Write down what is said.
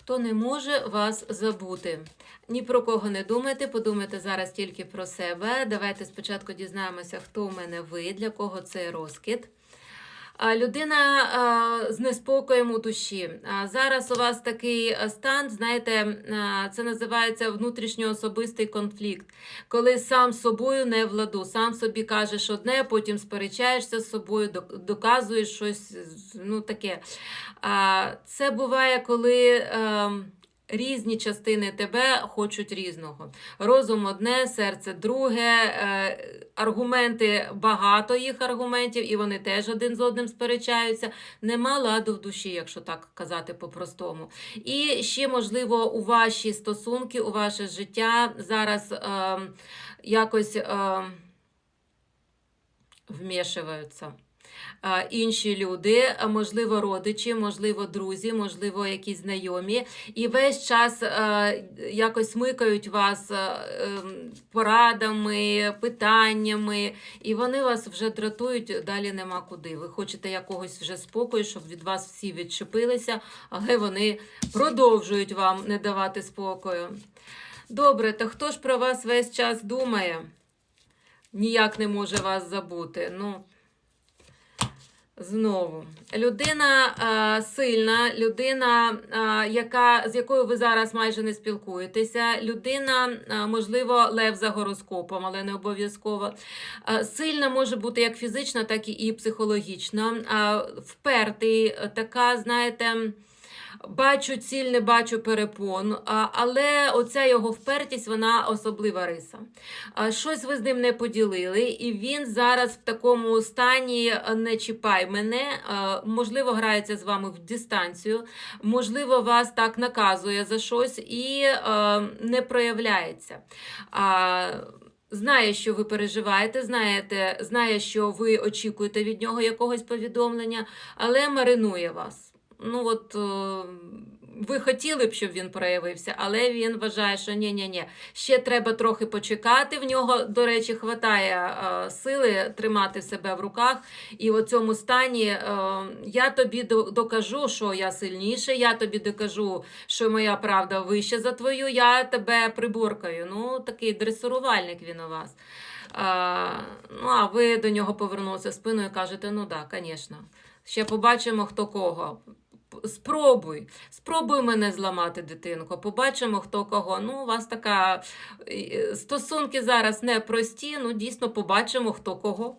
Хто не може вас забути. Ні про кого не думайте, подумайте зараз тільки про себе. Давайте спочатку дізнаємося, хто у мене ви, для кого цей розкид. Людина з неспокоєм у душі. Зараз у вас такий стан, знаєте, це називається внутрішньоособистий конфлікт, коли сам собою не владу, сам собі кажеш одне, потім сперечаєшся з собою, доказуєш щось, ну таке. Це буває, коли. Різні частини тебе хочуть різного. Розум одне, серце друге, е, аргументи багато їх аргументів, і вони теж один з одним сперечаються. Нема ладу в душі, якщо так казати по-простому. І ще, можливо, у ваші стосунки, у ваше життя зараз е, якось е, вмішуються. А, Інші люди, можливо, родичі, можливо, друзі, можливо, якісь знайомі, і весь час е, якось смикають вас е, ем, порадами, питаннями, і вони вас вже дратують, далі нема куди. Ви хочете якогось вже спокою, щоб від вас всі відчепилися, але вони продовжують вам не давати спокою. Добре, то хто ж про вас весь час думає? Ніяк не може вас забути. Ну, Знову людина е, сильна, людина, е, яка, з якою ви зараз майже не спілкуєтеся. Людина, е, можливо, лев за гороскопом, але не обов'язково. Сильна може бути як фізична, так і, психологічна. Е, впертий, така, знаєте. Бачу ціль, не бачу перепон, але оця його впертість, вона особлива риса. Щось ви з ним не поділили, і він зараз в такому стані не чіпай мене, можливо, грається з вами в дистанцію, можливо, вас так наказує за щось і не проявляється. Знає, що ви переживаєте, знаєте, знає, що ви очікуєте від нього якогось повідомлення, але маринує вас. Ну от е, ви хотіли б, щоб він проявився, але він вважає, що ні, ні, ні, ще треба трохи почекати. В нього, до речі, хватає е, сили тримати себе в руках. І в цьому стані е, я тобі докажу, що я сильніше, я тобі докажу, що моя правда вища за твою, я тебе приборкаю. Ну, такий дресирувальник він у вас. А, ну, а ви до нього повернулися спиною і кажете: ну так, да, звісно. Ще побачимо, хто кого. Спробуй, спробуй мене зламати, дитинко. Побачимо, хто кого. Ну, у вас така е, стосунки зараз непрості. Ну, дійсно, побачимо, хто кого.